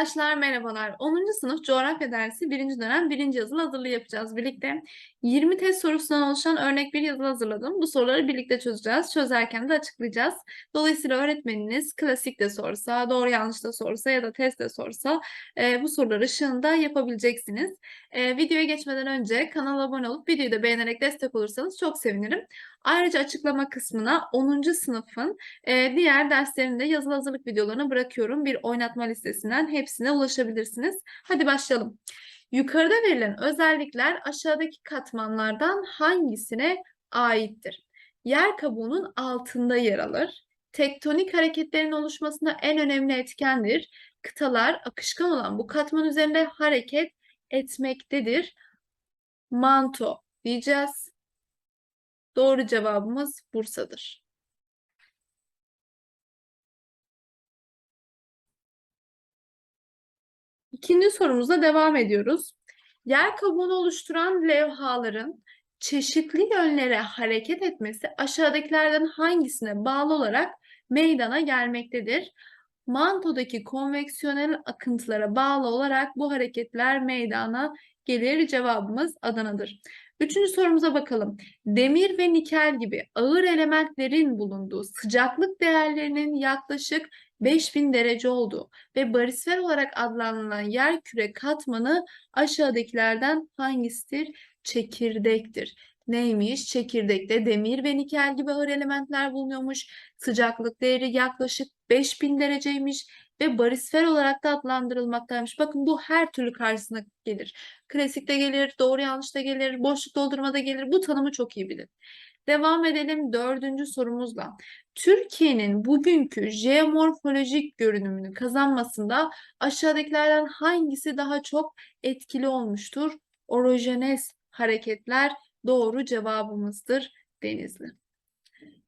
Arkadaşlar merhabalar. 10. sınıf coğrafya dersi 1. dönem 1. yazılı hazırlığı yapacağız birlikte. 20 test sorusundan oluşan örnek bir yazılı hazırladım. Bu soruları birlikte çözeceğiz. Çözerken de açıklayacağız. Dolayısıyla öğretmeniniz klasik de sorsa, doğru yanlış da sorsa ya da test de sorsa e, bu sorular ışığında yapabileceksiniz. E, videoya geçmeden önce kanala abone olup videoyu da beğenerek destek olursanız çok sevinirim. Ayrıca açıklama kısmına 10. sınıfın e, diğer derslerinde yazılı hazırlık videolarını bırakıyorum. Bir oynatma listesinden hepsine ulaşabilirsiniz. Hadi başlayalım. Yukarıda verilen özellikler aşağıdaki katmanlardan hangisine aittir? Yer kabuğunun altında yer alır. Tektonik hareketlerin oluşmasına en önemli etkendir. Kıtalar akışkan olan bu katman üzerinde hareket etmektedir. Manto diyeceğiz. Doğru cevabımız Bursa'dır. İkinci sorumuza devam ediyoruz. Yer kabuğunu oluşturan levhaların çeşitli yönlere hareket etmesi aşağıdakilerden hangisine bağlı olarak meydana gelmektedir? Mantodaki konveksiyonel akıntılara bağlı olarak bu hareketler meydana gelir. Cevabımız Adana'dır. Üçüncü sorumuza bakalım. Demir ve nikel gibi ağır elementlerin bulunduğu sıcaklık değerlerinin yaklaşık 5000 derece olduğu ve barisfer olarak adlandırılan yer küre katmanı aşağıdakilerden hangisidir? Çekirdektir. Neymiş? Çekirdekte demir ve nikel gibi ağır elementler bulunuyormuş. Sıcaklık değeri yaklaşık 5000 dereceymiş ve barisfer olarak da adlandırılmaktaymış. Bakın bu her türlü karşısına gelir. Klasikte gelir, doğru yanlış da gelir, boşluk doldurmada gelir. Bu tanımı çok iyi bilin. Devam edelim dördüncü sorumuzla. Türkiye'nin bugünkü jeomorfolojik görünümünü kazanmasında aşağıdakilerden hangisi daha çok etkili olmuştur? Orojenez hareketler doğru cevabımızdır Denizli.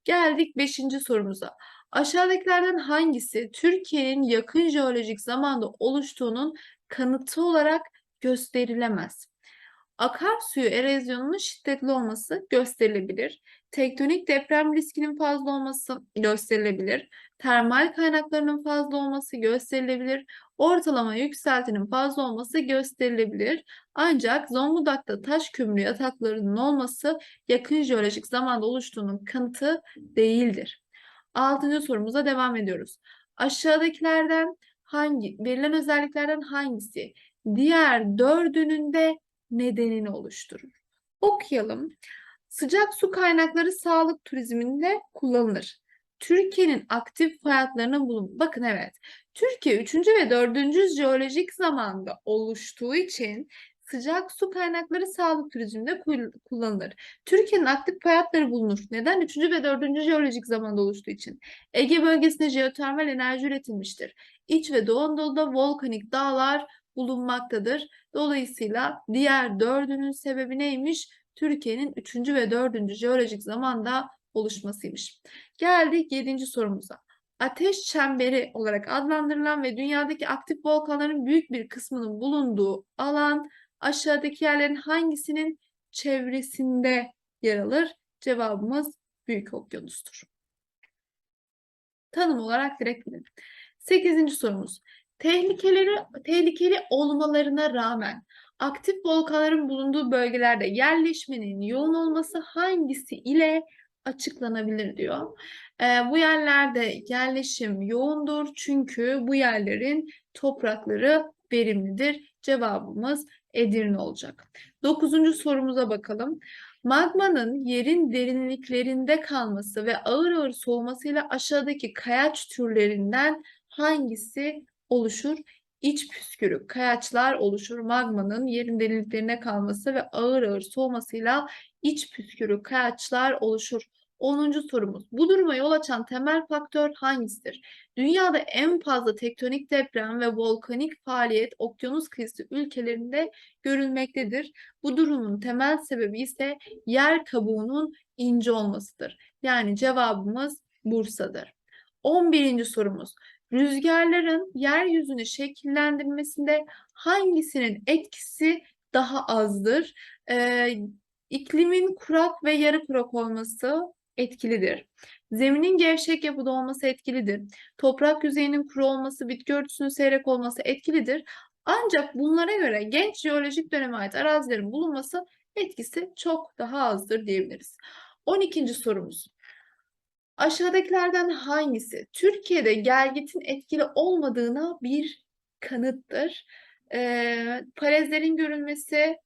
Geldik beşinci sorumuza. Aşağıdakilerden hangisi Türkiye'nin yakın jeolojik zamanda oluştuğunun kanıtı olarak gösterilemez? Akarsuyu erozyonunun şiddetli olması gösterilebilir. Tektonik deprem riskinin fazla olması gösterilebilir. Termal kaynaklarının fazla olması gösterilebilir. Ortalama yükseltinin fazla olması gösterilebilir. Ancak Zonguldak'ta taş kömürü yataklarının olması yakın jeolojik zamanda oluştuğunun kanıtı değildir. Altıncı sorumuza devam ediyoruz. Aşağıdakilerden hangi verilen özelliklerden hangisi diğer dördünün de nedenini oluşturur? Okuyalım. Sıcak su kaynakları sağlık turizminde kullanılır. Türkiye'nin aktif fay hatlarının bulun. Bakın evet. Türkiye 3. ve 4. jeolojik zamanda oluştuğu için sıcak su kaynakları sağlık turizminde kullanılır. Türkiye'nin aktif fay hatları bulunur. Neden? 3. ve 4. jeolojik zamanda oluştuğu için. Ege bölgesinde jeotermal enerji üretilmiştir. İç ve Doğu Anadolu'da volkanik dağlar bulunmaktadır. Dolayısıyla diğer dördünün sebebi neymiş? Türkiye'nin 3. ve 4. jeolojik zamanda oluşmasıymış. Geldik 7. sorumuza. Ateş çemberi olarak adlandırılan ve dünyadaki aktif volkanların büyük bir kısmının bulunduğu alan aşağıdaki yerlerin hangisinin çevresinde yer alır? Cevabımız Büyük Okyanus'tur. Tanım olarak direkt bilin. 8. sorumuz. Tehlikeleri, tehlikeli olmalarına rağmen aktif volkanların bulunduğu bölgelerde yerleşmenin yoğun olması hangisi ile açıklanabilir diyor. E, bu yerlerde yerleşim yoğundur çünkü bu yerlerin toprakları verimlidir. Cevabımız Edirne olacak. Dokuzuncu sorumuza bakalım. Magmanın yerin derinliklerinde kalması ve ağır ağır soğumasıyla aşağıdaki kayaç türlerinden hangisi oluşur? İç püskürük, kayaçlar oluşur. Magmanın yerin derinliklerine kalması ve ağır ağır soğumasıyla iç püskürük, kayaçlar oluşur. 10. sorumuz. Bu duruma yol açan temel faktör hangisidir? Dünyada en fazla tektonik deprem ve volkanik faaliyet okyanus kıyısı ülkelerinde görülmektedir. Bu durumun temel sebebi ise yer kabuğunun ince olmasıdır. Yani cevabımız Bursa'dır. 11. sorumuz. Rüzgarların yeryüzünü şekillendirmesinde hangisinin etkisi daha azdır? Ee, iklimin kurak ve yarı kurak olması, etkilidir. Zeminin gevşek yapıda olması etkilidir. Toprak yüzeyinin kuru olması, bitki örtüsünün seyrek olması etkilidir. Ancak bunlara göre genç jeolojik döneme ait arazilerin bulunması etkisi çok daha azdır diyebiliriz. 12. sorumuz. Aşağıdakilerden hangisi Türkiye'de gelgitin etkili olmadığına bir kanıttır? Ee, falezlerin görülmesi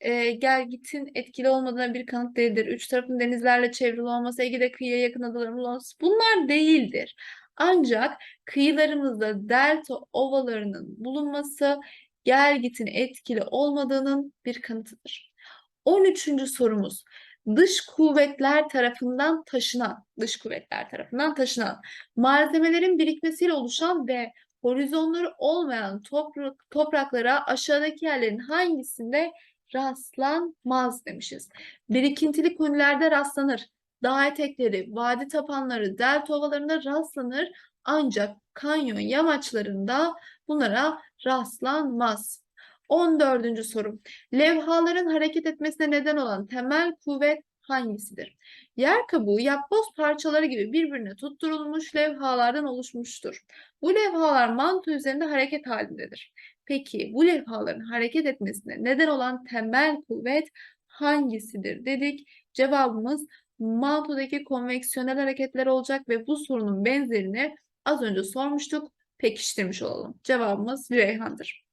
e, gelgitin etkili olmadığına bir kanıt değildir. Üç tarafın denizlerle çevrili olması, Ege'de kıyıya yakın adaların olması bunlar değildir. Ancak kıyılarımızda delta ovalarının bulunması gelgitin etkili olmadığının bir kanıtıdır. 13. sorumuz. Dış kuvvetler tarafından taşınan, dış kuvvetler tarafından taşınan malzemelerin birikmesiyle oluşan ve horizonları olmayan toprak, topraklara aşağıdaki yerlerin hangisinde rastlanmaz demişiz. Birikintili konilerde rastlanır. Dağ etekleri, vadi tapanları, delta ovalarında rastlanır. Ancak kanyon yamaçlarında bunlara rastlanmaz. 14. soru. Levhaların hareket etmesine neden olan temel kuvvet hangisidir? Yer kabuğu yapboz parçaları gibi birbirine tutturulmuş levhalardan oluşmuştur. Bu levhalar manto üzerinde hareket halindedir. Peki bu levhaların hareket etmesine neden olan temel kuvvet hangisidir dedik. Cevabımız mantodaki konveksiyonel hareketler olacak ve bu sorunun benzerini az önce sormuştuk. Pekiştirmiş olalım. Cevabımız Reyhan'dır.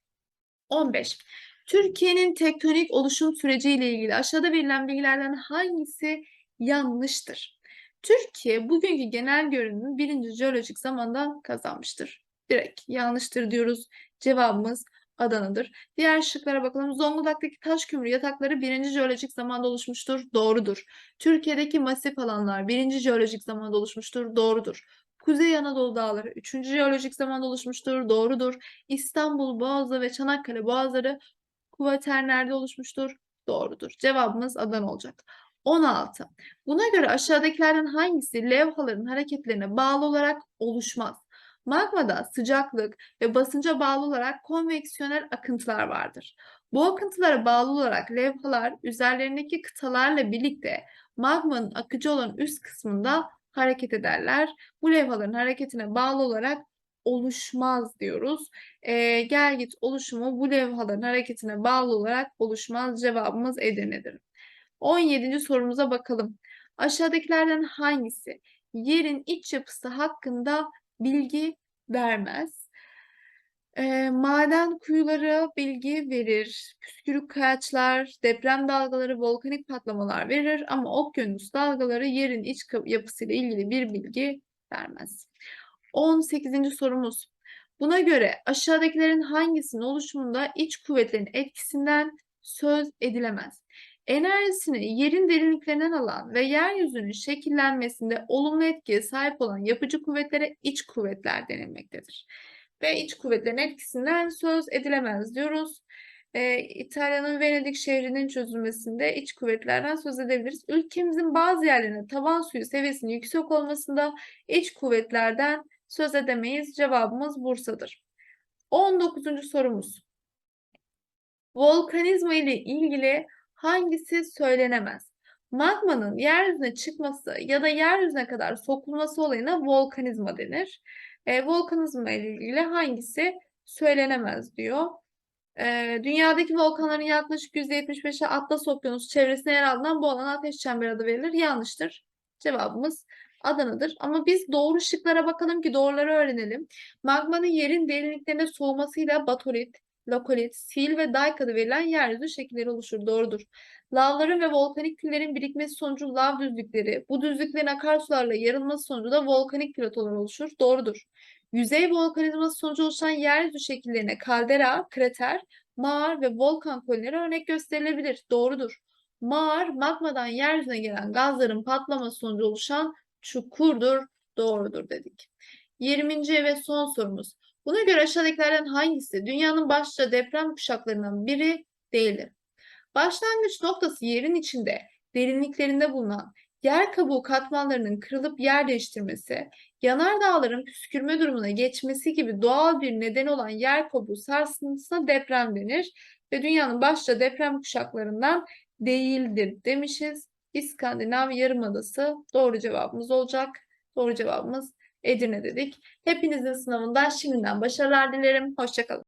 15. Türkiye'nin tektonik oluşum süreciyle ilgili aşağıda verilen bilgilerden hangisi yanlıştır? Türkiye bugünkü genel görünümü birinci jeolojik zamandan kazanmıştır. Direkt yanlıştır diyoruz. Cevabımız Adana'dır. Diğer şıklara bakalım. Zonguldak'taki taş kömürü yatakları birinci jeolojik zamanda oluşmuştur. Doğrudur. Türkiye'deki masif alanlar birinci jeolojik zamanda oluşmuştur. Doğrudur. Kuzey Anadolu Dağları 3. jeolojik zamanda oluşmuştur. Doğrudur. İstanbul Boğazı ve Çanakkale Boğazları kuvaternerde oluşmuştur. Doğrudur. Cevabımız Adana olacak. 16. Buna göre aşağıdakilerden hangisi levhaların hareketlerine bağlı olarak oluşmaz? Magmada sıcaklık ve basınca bağlı olarak konveksiyonel akıntılar vardır. Bu akıntılara bağlı olarak levhalar üzerlerindeki kıtalarla birlikte magmanın akıcı olan üst kısmında hareket ederler. Bu levhaların hareketine bağlı olarak oluşmaz diyoruz. E, gel git oluşumu bu levhaların hareketine bağlı olarak oluşmaz. Cevabımız Edirne'dir. 17. sorumuza bakalım. Aşağıdakilerden hangisi yerin iç yapısı hakkında bilgi vermez? Maden kuyuları bilgi verir. Püskürük kayaçlar, deprem dalgaları, volkanik patlamalar verir ama okyanus dalgaları yerin iç yapısıyla ilgili bir bilgi vermez. 18. sorumuz. Buna göre aşağıdakilerin hangisinin oluşumunda iç kuvvetlerin etkisinden söz edilemez? Enerjisini yerin derinliklerinden alan ve yeryüzünün şekillenmesinde olumlu etkiye sahip olan yapıcı kuvvetlere iç kuvvetler denilmektedir. Ve iç kuvvetlerin etkisinden söz edilemez diyoruz. Ee, İtalya'nın Venedik şehrinin çözülmesinde iç kuvvetlerden söz edebiliriz. Ülkemizin bazı yerlerinde tavan suyu seviyesinin yüksek olmasında iç kuvvetlerden söz edemeyiz. Cevabımız Bursa'dır. 19. sorumuz. Volkanizma ile ilgili hangisi söylenemez? Magmanın yeryüzüne çıkması ya da yeryüzüne kadar sokulması olayına volkanizma denir. E, volkanizma ile ilgili hangisi söylenemez diyor. E, dünyadaki volkanların yaklaşık %75'i Atlas Okyanusu çevresine yer alan bu alana ateş çemberi adı verilir. Yanlıştır. Cevabımız Adana'dır. Ama biz doğru şıklara bakalım ki doğruları öğrenelim. Magmanın yerin derinliklerinde soğumasıyla batorit, lokolit, sil ve dayk adı verilen yeryüzü şekilleri oluşur. Doğrudur. Lavların ve volkanik küllerin birikmesi sonucu lav düzlükleri, bu düzlüklerin akarsularla yarılması sonucu da volkanik platolar oluşur. Doğrudur. Yüzey volkanizması sonucu oluşan yeryüzü şekillerine kaldera, krater, mağar ve volkan kolonileri örnek gösterilebilir. Doğrudur. Mağar, magmadan yeryüzüne gelen gazların patlaması sonucu oluşan çukurdur, doğrudur dedik. 20. ve son sorumuz. Buna göre aşağıdakilerden hangisi dünyanın başlıca deprem kuşaklarından biri değildir? Başlangıç noktası yerin içinde derinliklerinde bulunan yer kabuğu katmanlarının kırılıp yer değiştirmesi, yanardağların püskürme durumuna geçmesi gibi doğal bir neden olan yer kabuğu sarsıntısına deprem denir ve dünyanın başlıca deprem kuşaklarından değildir demişiz. İskandinav Yarımadası doğru cevabımız olacak. Doğru cevabımız Edirne dedik. Hepinizin sınavında şimdiden başarılar dilerim. Hoşça kalın.